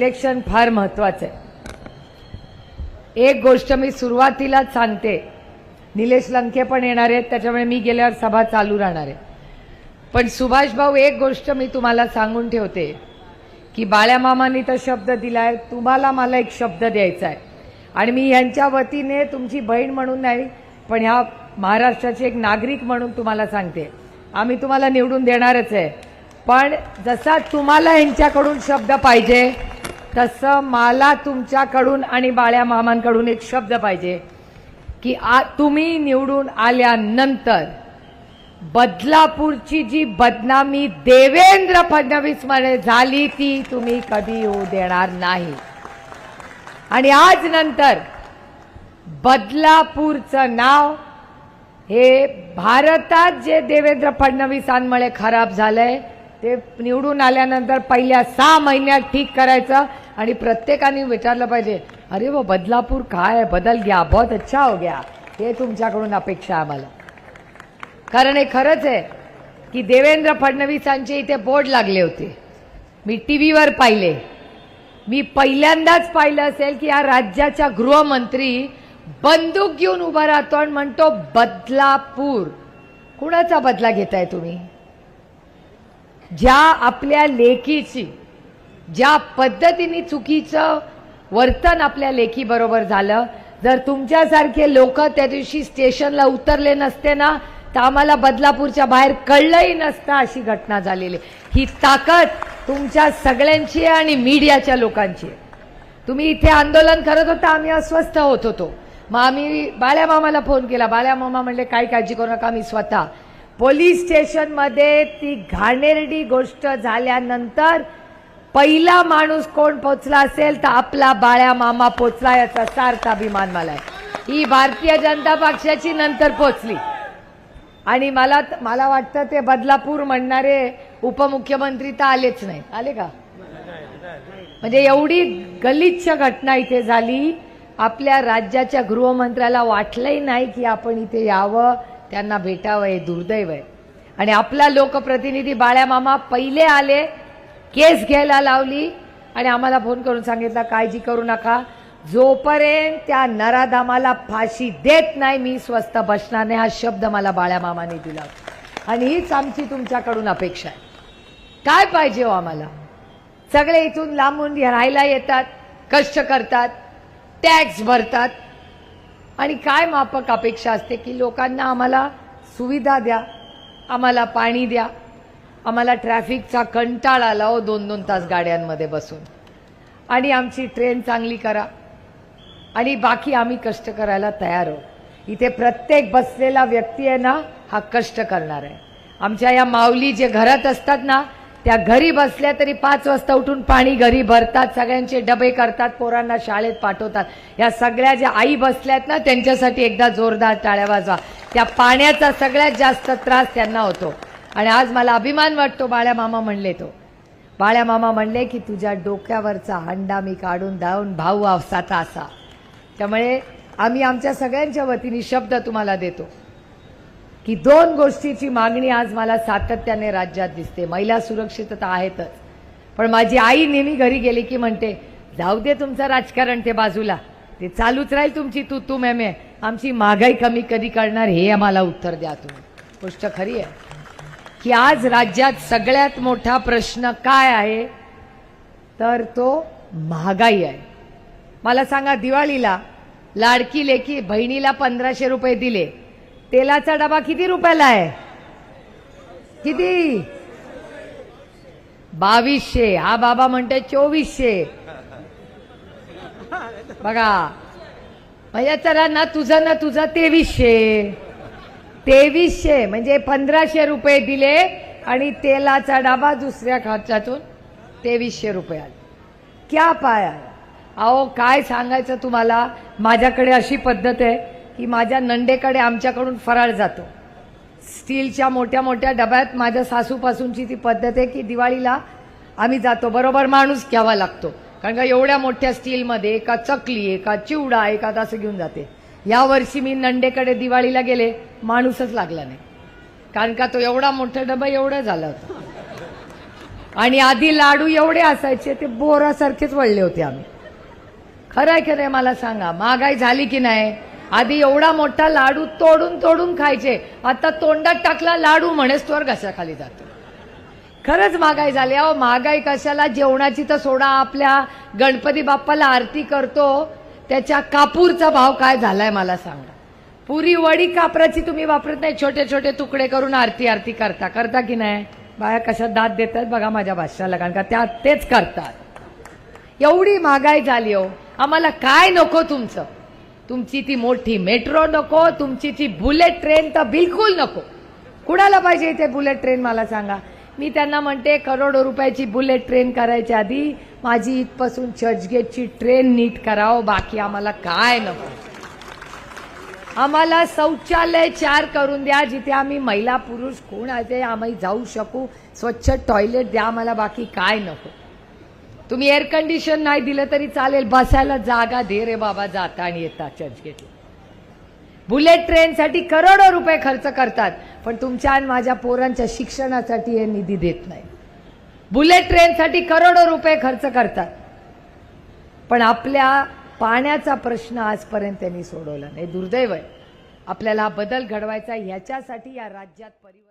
Election फार महत्वाचं आहे. एक गोष्ट मी सुरुवातीलाच सांगते. निलेश लंके पण येणार आहेत त्याच्यामुळे मी गेल्यावर सभा चालू राहणार आहे. पण सुभाष भाऊ एक गोष्ट मी तुम्हाला सांगून ठेवते की बाळ्या मामांनी तर शब्द दिलाय तुम्हाला मला एक शब्द द्यायचा आहे. आणि मी यांच्या वतीने तुमची बहीण म्हणून नाही पण ह्या महाराष्ट्राची एक नागरिक म्हणून तुम्हाला सांगते. आम्ही तुम्हाला निवडून देणारच आहे. पण जसा तुम्हाला यांच्याकडून शब्द पाहिजे तसं मला तुमच्याकडून आणि बाळ्या मामांकडून एक शब्द पाहिजे की आ तुम्ही निवडून आल्यानंतर बदलापूरची जी बदनामी देवेंद्र फडणवीसमध्ये झाली ती तुम्ही कधी होऊ देणार नाही. आणि आज नंतर बदलापूरचं नाव हे भारतात जे देवेंद्र फडणवीसांमुळे खराब झालंय ते निवडून आल्यानंतर पहिल्या सहा महिन्यात ठीक करायचं आणि प्रत्येकाने विचारलं पाहिजे अरे व बदलापूर काय बदल घ्या बहुत अच्छा हो गया. हे तुमच्याकडून अपेक्षा आहे आम्हाला. कारण हे खरंच आहे की देवेंद्र फडणवीसांचे इथे बोर्ड लागले होते. मी टी व्हीवर पाहिले. मी पहिल्यांदाच पाहिलं असेल की या राज्याच्या गृहमंत्री बंदूक घेऊन उभा राहतो आणि म्हणतो बदलापूर. कुणाचा बदला घेताय तुम्ही? ज्या आपल्या लेखीची ज्या पद्धतीने चुकीचं वर्तन आपल्या लेखीबरोबर झालं जर तुमच्यासारखे लोक त्या दिवशी स्टेशनला उतरले नसते ना तर आम्हाला बदलापूरच्या बाहेर कळलंही नसतं अशी घटना झालेली. आहे. ही ताकद तुमच्या सगळ्यांची आहे आणि मीडियाच्या लोकांची आहे. तुम्ही इथे आंदोलन करत होता आम्ही अस्वस्थ होत होतो. मग आम्ही बाळ्या मामाला फोन केला. बाळ्या मामा म्हणले काय काळजी करू नका मी स्वतः पोलीस स्टेशनमध्ये ती घाणेरडी गोष्ट झाल्यानंतर पहिला माणूस कोण पोचला असेल तर आपला बाळ्या मामा पोचला याचा सार्थ अभिमान मला आहे. ही भारतीय जनता पक्षाची नंतर पोचली. आणि मला मला वाटतं ते बदलापूर म्हणणारे उपमुख्यमंत्री तर आलेच नाही आले का? म्हणजे एवढी गलिच्छ घटना इथे झाली. आपल्या राज्याच्या गृहमंत्र्याला वाटलंही नाही की आपण इथे यावं. त्यांना भेटावं हे दुर्दैव आहे आणि आपला लोकप्रतिनिधी बाळ्यामामा पहिले आले केस घ्यायला लावली आणि आम्हाला फोन करून सांगितला काळजी करू नका. जोपर्यंत त्या नराधामाला फाशी देत नाही मी स्वस्त बसणार नाही. हा शब्द मला बाळ्यामामाने दिला. आणि हीच आमची तुमच्याकडून अपेक्षा आहे. काय पाहिजे हो आम्हाला? सगळे इथून लांबून राहायला येतात कष्ट करतात टॅक्स भरतात आणि काय मापक अपेक्षा असते की लोकांना आम्हाला सुविधा द्या आम्हाला पाणी द्या आम्हाला ट्रॅफिकचा कंटाळ आला हो दोन दोन तास गाड्यांमध्ये बसून. आणि आमची ट्रेन चांगली करा. आणि बाकी आम्ही कष्ट करायला तयार आहोत. इथे प्रत्येक बसलेला व्यक्ती आहे ना हा कष्ट करणार आहे. आमच्या या माऊली जे घरात असतात ना त्या घरी बसल्या तरी पाच वाजता उठून पाणी घरी भरतात सगळ्यांचे डबे करतात पोरांना शाळेत पाठवतात. या सगळ्या ज्या आई बसल्यात ना त्यांच्यासाठी एकदा जोरदार टाळ्या वाजवा. त्या पाण्याचा सगळ्यात जास्त त्रास त्यांना होतो. आणि आज मला अभिमान वाटतो बाळ्या मामा म्हणले तो. बाळ्या मामा म्हणले की तुझ्या डोक्यावरचा हंडा मी काढून धावून भाऊ आवसाचा असा त्यामुळे आम्ही आमच्या सगळ्यांच्या वतीने शब्द तुम्हाला देतो. की दोन गोष्टीची मागणी आज मला सातत्याने राज्यात दिसते. महिला सुरक्षितता आहेतच. पण माझी आई नेहमी घरी गेली की म्हणते जाऊ दे तुमचं राजकारण ते बाजूला. ते चालूच राहील तुमची तू तू मॅम आमची महागाई कमी कधी करणार हे आम्हाला उत्तर द्या तुम्ही. गोष्ट खरी आहे. की आज राज्यात सगळ्यात मोठा प्रश्न काय आहे? तर तो महागाई आहे. मला सांगा दिवाळीला लाडकी लेखी बहिणीला पंधराशे रुपये दिले. तेलाचा डबा किती रुपयाला आहे? किती? बावीसशे. हा बाबा म्हणते चोवीसशे. बघा. म्हणजे चला ना तुझं ना तुझं तेवीसशे. तेवीसशे. म्हणजे पंधराशे रुपये दिले आणि तेलाचा डबा दुसऱ्या खर्चातून तेवीसशे रुपये आले. क्या पाया? अहो काय सांगायचं तुम्हाला? माझ्याकडे अशी पद्धत आहे. की माझ्या नंडेकडे आमच्याकडून फराळ जातो. स्टीलच्या मोठ्या मोठ्या डब्यात माझ्या सासूपासूनची ती पद्धत आहे की दिवाळीला आम्ही जातो. बरोबर माणूस घ्यावा लागतो. कारण का एवढ्या मोठ्या स्टीलमध्ये एका चकली एका चिवडा एका असं घेऊन जाते. या वर्षी मी नंडेकडे दिवाळीला गेले माणूसच लागला नाही. कारण का तो एवढा मोठा डबा एवढा झाला होता. आणि आधी लाडू एवढे असायचे ते बोरासारखेच वळले होते आम्ही. खरं आहे मला सांगा महागाई झाली की नाही? आधी एवढा मोठा लाडू तोडून तोडून खायचे. आता तोंडात टाकला लाडू म्हणेस तोवर घशाखाली जातो. खरंच महागाई झाली. अहो महागाई कशाला? जेवणाची तर सोडा आपल्या गणपती बाप्पाला आरती करतो. त्याच्या कापूरचा भाव काय झालाय मला सांगा. पुरी वडी कापराची तुम्ही वापरत नाही. छोटे छोटे तुकडे करून आरती आरती करता. करता की नाही? बाया कशा दात देतात बघा माझ्या भाषाला कारण का त्या तेच करतात. एवढी महागाई झाली हो. आम्हाला काय नको तुमचं? तुमची ती मोठी मेट्रो नको तुमची ती बुलेट ट्रेन तर बिलकुल नको. कुणाला पाहिजे इथे बुलेट ट्रेन मला सांगा. मी त्यांना म्हणते करोडो रुपयाची बुलेट ट्रेन करायच्या आधी माझी इथपासून चर्चगेटची ट्रेन नीट करावं बाकी आम्हाला काय नको. आम्हाला शौचालय चार करून द्या जिथे आम्ही महिला पुरुष कोण आहे ते आम्ही जाऊ शकू. स्वच्छ टॉयलेट द्या आम्हाला बाकी काय नको. तुम्ही एअर कंडिशन नाही दिलं तरी चालेल. बसायला जागा दे रे बाबा जाता आणि येता चर्चगेटला बुलेट ट्रेनसाठी करोडो रुपये खर्च करतात पण तुमच्या आणि माझ्या पोरांच्या शिक्षणासाठी हे निधी देत नाही. बुलेट ट्रेनसाठी करोडो रुपये खर्च करतात. पण आपल्या पाण्याचा प्रश्न आजपर्यंत त्यांनी सोडवला नाही. दुर्दैव आहे. आपल्याला बदल घडवायचा ह्याच्यासाठी या राज्यात परिवर्तन